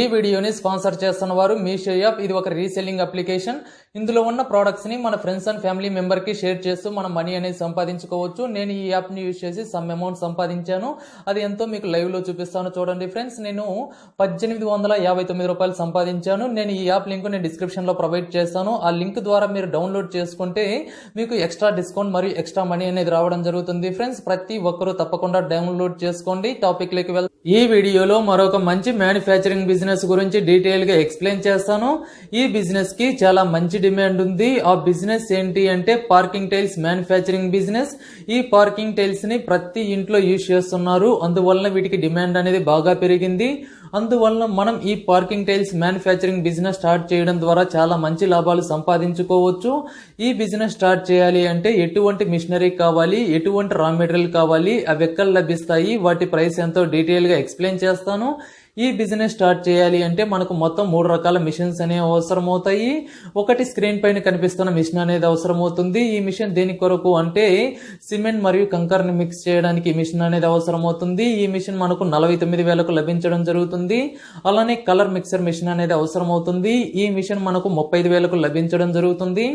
ఈ వీడియోని స్పాన్సర్ చేస్తున్న వారు మీషో యాప్. ఇది ఒక రీసెల్లింగ్ అప్లికేషన్. ఇందులో ఉన్న ప్రోడక్ట్స్ని మన ఫ్రెండ్స్ అండ్ ఫ్యామిలీ మెంబర్కి షేర్ చేస్తూ మనం మనీ అనేది సంపాదించుకోవచ్చు. నేను ఈ యాప్ని యూజ్ చేసి సమ్ అమౌంట్ సంపాదించాను. అది ఎంతో మీకు లైవ్లో చూపిస్తాను. చూడండి ఫ్రెండ్స్ నేను పద్దెనిమిది వందల యాభై తొమ్మిది రూపాయలు సంపాదించాను. నేను ఈ యాప్ లింక్ నేను డిస్క్రిప్షన్లో ప్రొవైడ్ చేస్తాను. ఆ లింక్ ద్వారా మీరు డౌన్లోడ్ చేసుకుంటే మీకు ఎక్స్ట్రా డిస్కౌంట్ మరియు ఎక్స్ట్రా మనీ అనేది రావడం జరుగుతుంది. ఫ్రెండ్స్ ప్రతి ఒక్కరూ తప్పకుండా డౌన్లోడ్ చేసుకోండి. టాపిక్లోకి ఈ వీడియోలో మరొక మంచి మ్యానుఫ్యాక్చరింగ్ బిజినెస్ బిజినెస్ గురించి డీటెయిల్గా ఎక్స్ప్లెయిన్ చేస్తాను. ఈ బిజినెస్కి చాలా మంచి డిమాండ్ ఉంది. ఆ బిజినెస్ ఏంటి అంటే పార్కింగ్ టైల్స్ మ్యానుఫ్యాక్చరింగ్ బిజినెస్ ఈ పార్కింగ్ టైల్స్ని ప్రతి ఇంట్లో యూజ్ చేస్తున్నారు. అందువలన వీటికి డిమాండ్ అనేది బాగా పెరిగింది. అందువలన మనం ఈ parking tiles manufacturing business start చేయడం ద్వారా చాలా మంచి లాభాలు సంపాదించుకోవచ్చు. ఈ బిజినెస్ స్టార్ట్ చేయాలి అంటే ఎటువంటి మిషనరీ కావాలి ఎటువంటి రా మెటీరియల్ కావాలి అవి ఎక్కడ లభిస్తాయి వాటి ప్రైస్ ఎంతో డీటెయిల్గా ఎక్స్ప్లెయిన్ చేస్తాను. ఈ బిజినెస్ స్టార్ట్ చేయాలి అంటే మనకు మొత్తం మూడు రకాల మిషన్స్ అనేవి అవసరం అవుతాయి ఒకటి స్క్రీన్ పైన కనిపిస్తున్న మిషన్ అనేది అవసరం అవుతుంది ఈ మిషన్ దేని కొరకు అంటే సిమెంట్ మరియు కంకర్ని మిక్స్ చేయడానికి ఈ మిషన్ అనేది అవసరం అవుతుంది ఈ మిషన్ మనకు నలభై తొమ్మిది వేలకు లభించడం జరుగుతుంది. అలానే కలర్ మిక్సర్ మిషన్ అనేది అవసరం అవుతుంది ఈ మిషన్ మనకు ముప్పై ఐదు వేలకు లభించడం జరుగుతుంది.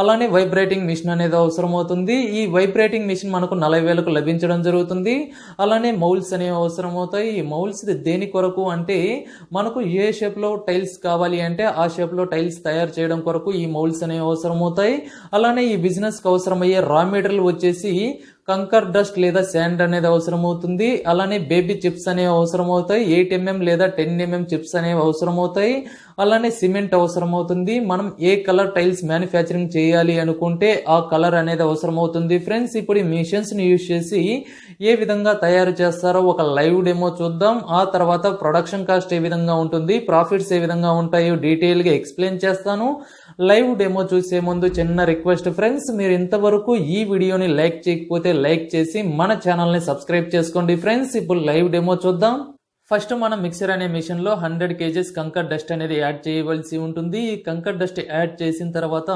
అలానే వైబ్రేటింగ్ మిషన్ అనేది అవసరం అవుతుంది ఈ వైబ్రేటింగ్ మిషన్ మనకు నలభై వేలకు లభించడం జరుగుతుంది. అలానే మౌల్స్ అనేవి అవసరం అవుతాయి ఈ మౌల్స్ దేని కొరకు అంటే మనకు ఏ షేప్లో టైల్స్ కావాలి అంటే ఆ షేప్లో టైల్స్ తయారు చేయడం కొరకు ఈ మౌల్స్ అనేవి అవసరం అవుతాయి అలానే ఈ బిజినెస్కి అవసరమయ్యే రా మెటీరియల్ వచ్చేసి కంకర్ డస్ట్ లేదా శాండ్ అనేది అవసరం అవుతుంది అలానే బేబీ చిప్స్ అనేవి అవసరం అవుతాయి ఎయిట్ ఎంఎం లేదా టెన్ ఎంఎం చిప్స్ అనేవి అవసరం అవుతాయి అలానే సిమెంట్ అవసరం అవుతుంది మనం ఏ కలర్ టైల్స్ మ్యానుఫ్యాక్చరింగ్ చేయాలి అనుకుంటే ఆ కలర్ అనేది అవసరం అవుతుంది ఫ్రెండ్స్ ఇప్పుడు ఈ మిషన్స్ని యూజ్ చేసి ఏ విధంగా తయారు చేస్తారో ఒక లైవ్ డెమో చూద్దాం. ఆ తర్వాత ప్రొడక్షన్ కాస్ట్ ఏ విధంగా ఉంటుంది ప్రాఫిట్స్ ఏ విధంగా ఉంటాయో డీటెయిల్గా ఎక్స్ప్లెయిన్ చేస్తాను. లైవ్ డెమో చూసే ముందు చిన్న రిక్వెస్ట్ ఫ్రెండ్స్ మీరు ఇంతవరకు ఈ వీడియోని లైక్ చేయకపోతే లైక్ చేసి మన ఛానల్ని సబ్స్క్రైబ్ చేసుకోండి ఫ్రెండ్స్. ఇప్పుడు లైవ్ డెమో చూద్దాం. ఫస్ట్ మనం మిక్సర్ అనే మిషన్లో హండ్రెడ్ కేజెస్ కంకర్ డస్ట్ అనేది యాడ్ చేయవలసి ఉంటుంది. ఈ కంకర్ డస్ట్ యాడ్ చేసిన తర్వాత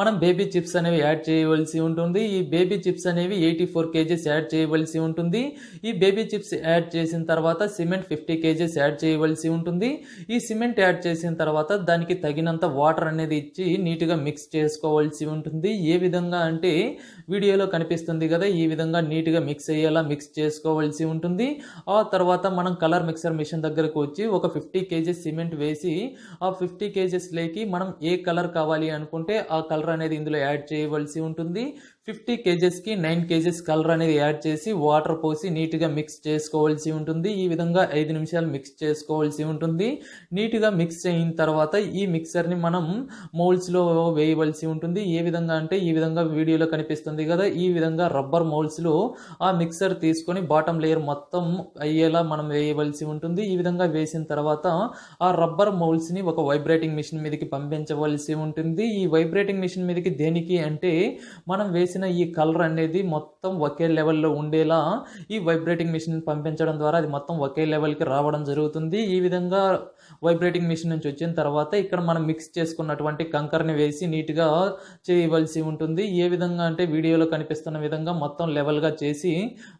మనం బేబీ చిప్స్ అనేవి యాడ్ చేయవలసి ఉంటుంది. ఈ బేబీ చిప్స్ అనేవి ఎయిటీ ఫోర్ కేజెస్ యాడ్ చేయవలసి ఉంటుంది. ఈ బేబీ చిప్స్ యాడ్ చేసిన తర్వాత సిమెంట్ ఫిఫ్టీ కేజెస్ యాడ్ చేయవలసి ఉంటుంది. ఈ సిమెంట్ యాడ్ చేసిన తర్వాత దానికి తగినంత వాటర్ అనేది ఇచ్చి నీట్గా మిక్స్ చేసుకోవాల్సి ఉంటుంది. ఏ విధంగా అంటే వీడియోలో కనిపిస్తుంది కదా ఈ విధంగా నీట్గా మిక్స్ అయ్యేలా మిక్స్ చేసుకోవాల్సి ఉంటుంది. ఆ తర్వాత మనం కలర్ మిక్సర్ మిషన్ దగ్గరకు వచ్చి ఒక ఫిఫ్టీ కేజెస్ సిమెంట్ వేసి ఆ ఫిఫ్టీ కేజెస్ లేకి మనం ఏ కలర్ కావాలి అనుకుంటే ఆ కలర్ అనేది ఇందులో యాడ్ చేయవలసి ఉంటుంది. ఫిఫ్టీ కేజెస్కి నైన్ కేజెస్ కలర్ అనేది యాడ్ చేసి వాటర్ పోసి నీట్గా మిక్స్ చేసుకోవాల్సి ఉంటుంది. ఈ విధంగా ఐదు నిమిషాలు మిక్స్ చేసుకోవాల్సి ఉంటుంది. నీట్గా మిక్స్ అయిన తర్వాత ఈ మిక్సర్ని మనం మౌల్స్లో వేయవలసి ఉంటుంది. ఏ విధంగా అంటే ఈ విధంగా వీడియోలో కనిపిస్తుంది కదా ఈ విధంగా రబ్బర్ మౌల్స్లో ఆ మిక్సర్ తీసుకొని బాటమ్ లేయర్ మొత్తం అయ్యేలా మనం వేయవలసి ఉంటుంది. ఈ విధంగా వేసిన తర్వాత ఆ రబ్బర్ మౌల్స్ని ఒక వైబ్రేటింగ్ మిషన్ మీదకి పంపించవలసి ఉంటుంది. ఈ వైబ్రేటింగ్ మిషన్ మీదకి దేనికి అంటే మనం వేసిన ఈ కలర్ అనేది మొత్తం ఒకే లెవెల్లో ఉండేలా ఈ వైబ్రేటింగ్ మిషన్ పంపించడం ద్వారా అది మొత్తం ఒకే లెవెల్కి రావడం జరుగుతుంది. ఈ విధంగా వైబ్రేటింగ్ మిషన్ నుంచి వచ్చిన తర్వాత ఇక్కడ మనం మిక్స్ చేసుకున్నటువంటి కంకర్ని వేసి నీట్గా చేయవలసి ఉంటుంది. ఏ విధంగా అంటే వీడియోలో కనిపిస్తున్న విధంగా మొత్తం లెవెల్గా చేసి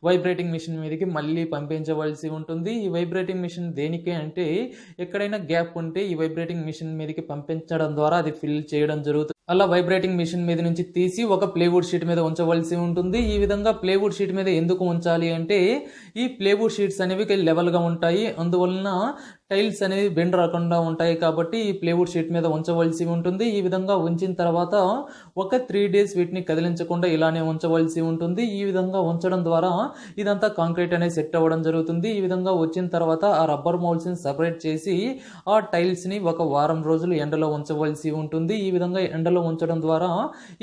వైబ్రేటింగ్ మిషన్ మీదకి మళ్ళీ పంపించవలసి ఉంటుంది. ఈ వైబ్రేటింగ్ మిషన్ దేనికి అంటే ఎక్కడైనా గ్యాప్ ఉంటే ఈ వైబ్రేటింగ్ మిషన్ మీదకి పంపించడం ద్వారా అది ఫిల్ చేయడం జరుగుతుంది. అలా వైబ్రేటింగ్ మిషన్ మీద నుంచి తీసి ఒక ప్లేవుడ్ షీట్ మీద ఉంచవలసి ఉంటుంది. ఈ విధంగా ప్లేవుడ్ షీట్ మీద ఎందుకు ఉంచాలి అంటే ఈ ప్లేవుడ్ షీట్స్ అనేవి లెవెల్గా ఉంటాయి. అందువలన టైల్స్ అనేవి బెండ్ రాకుండా ఉంటాయి కాబట్టి ఈ ప్లేవుడ్ షీట్ మీద ఉంచవలసి ఉంటుంది. ఈ విధంగా ఉంచిన తర్వాత ఒక త్రీ డేస్ వీటిని కదిలించకుండా ఇలానే ఉంచవలసి ఉంటుంది. ఈ విధంగా ఉంచడం ద్వారా ఇదంతా కాంక్రీట్ అనేది సెట్ అవ్వడం జరుగుతుంది. ఈ విధంగా వచ్చిన తర్వాత ఆ రబ్బర్ మౌల్స్ని సపరేట్ చేసి ఆ టైల్స్ని ఒక వారం రోజులు ఎండలో ఉంచవలసి ఉంటుంది. ఈ విధంగా ఎండలో ఉంచడం ద్వారా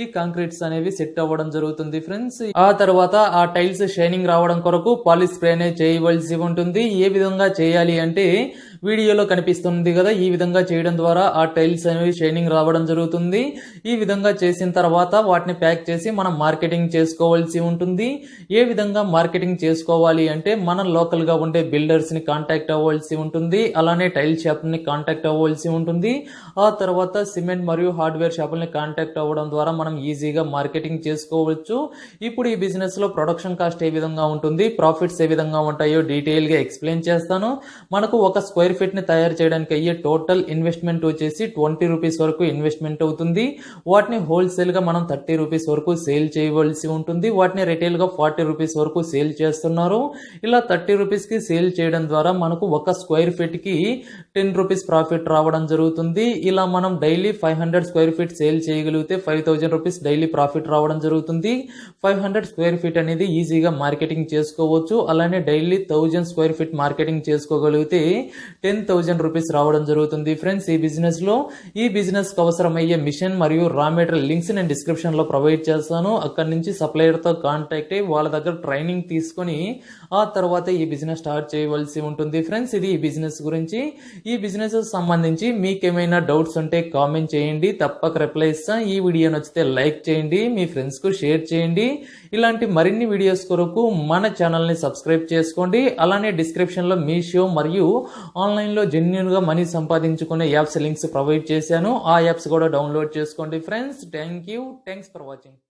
ఈ కాంక్రీట్స్ అనేవి సెట్ అవ్వడం జరుగుతుంది ఫ్రెండ్స్. ఆ తర్వాత ఆ టైల్స్ షైనింగ్ రావడం కొరకు పాలిష్ స్ప్రే అనేది చేయవలసి ఉంటుంది. ఏ విధంగా చేయాలి అంటే వీడియోలో కనిపిస్తుంది కదా ఈ విధంగా చేయడం ద్వారా ఆ టైల్స్ అనేవి షైనింగ్ రావడం జరుగుతుంది. ఈ విధంగా చేసిన తర్వాత వాటిని ప్యాక్ చేసి మనం మార్కెటింగ్ చేసుకోవాల్సి ఉంటుంది. ఏ విధంగా మార్కెటింగ్ చేసుకోవాలి అంటే మనం లోకల్గా ఉండే బిల్డర్స్ని కాంటాక్ట్ అవ్వాల్సి ఉంటుంది. అలానే టైల్ షాప్ని కాంటాక్ట్ అవ్వాల్సి ఉంటుంది. ఆ తర్వాత సిమెంట్ మరియు హార్డ్వేర్ షాపుల్ని కాంటాక్ట్ అవ్వడం ద్వారా మనం ఈజీగా మార్కెటింగ్ చేసుకోవచ్చు. ఇప్పుడు ఈ బిజినెస్లో ప్రొడక్షన్ కాస్ట్ ఏ విధంగా ఉంటుంది ప్రాఫిట్స్ ఏ విధంగా ఉంటాయో డీటెయిల్గా ఎక్స్ప్లెయిన్ చేస్తాను. మనకు ఒక స్క్వేర్ ఫీట్ ని తయారు చేయడానికి అయ్యే టోటల్ ఇన్వెస్ట్మెంట్ వచ్చేసి ట్వంటీ రూపీస్ వరకు ఇన్వెస్ట్మెంట్ అవుతుంది. వాటిని హోల్సేల్గా మనం థర్టీ రూపీస్ వరకు సేల్ చేయవలసి ఉంటుంది. వాటిని రిటైల్గా ఫార్టీ రూపీస్ వరకు సేల్ చేస్తున్నారు. ఇలా థర్టీ రూపీస్కి సేల్ చేయడం ద్వారా మనకు ఒక స్క్వేర్ ఫీట్కి టెన్ రూపీస్ ప్రాఫిట్ రావడం జరుగుతుంది. ఇలా మనం daily five hundred square feet sale చేయగలిగితే five thousand rupees daily profit రావడం జరుగుతుంది. ఫైవ్ హండ్రెడ్ స్క్వేర్ ఫీట్ అనేది ఈజీగా మార్కెటింగ్ చేసుకోవచ్చు. అలానే daily thousand square feet marketing చేసుకోగలిగితే టెన్ థౌజండ్ రూపీస్ రావడం జరుగుతుంది. ఫ్రెండ్స్ ఈ బిజినెస్లో ఈ బిజినెస్కు అవసరమయ్యే మిషన్ మరియు రా మెటీరియల్ లింక్స్ నేను డిస్క్రిప్షన్లో ప్రొవైడ్ చేస్తాను. అక్కడ నుంచి సప్లయర్తో కాంటాక్ట్ అయ్యి వాళ్ళ దగ్గర ట్రైనింగ్ తీసుకొని ఆ తర్వాత ఈ బిజినెస్ స్టార్ట్ చేయవలసి ఉంటుంది. ఫ్రెండ్స్ ఇది ఈ బిజినెస్ గురించి. ఈ బిజినెస్ సంబంధించి మీకేమైనా డౌట్స్ ఉంటే కామెంట్ చేయండి. తప్పక రిప్లై ఇస్తాం. ఈ వీడియో నచ్చితే లైక్ చేయండి. మీ ఫ్రెండ్స్కు షేర్ చేయండి. ఇలాంటి మరిన్ని వీడియోస్ కొరకు మన ఛానల్ని సబ్స్క్రైబ్ చేసుకోండి. అలానే డిస్క్రిప్షన్లో మీ షో మరియు ఆన్లైన్లో జెన్యున్గా మనీ సంపాదించుకునే యాప్స్ లింక్స్ ప్రొవైడ్ చేశాను. ఆ యాప్స్ కూడా డౌన్లోడ్ చేసుకోండి. Friends thank you thanks for watching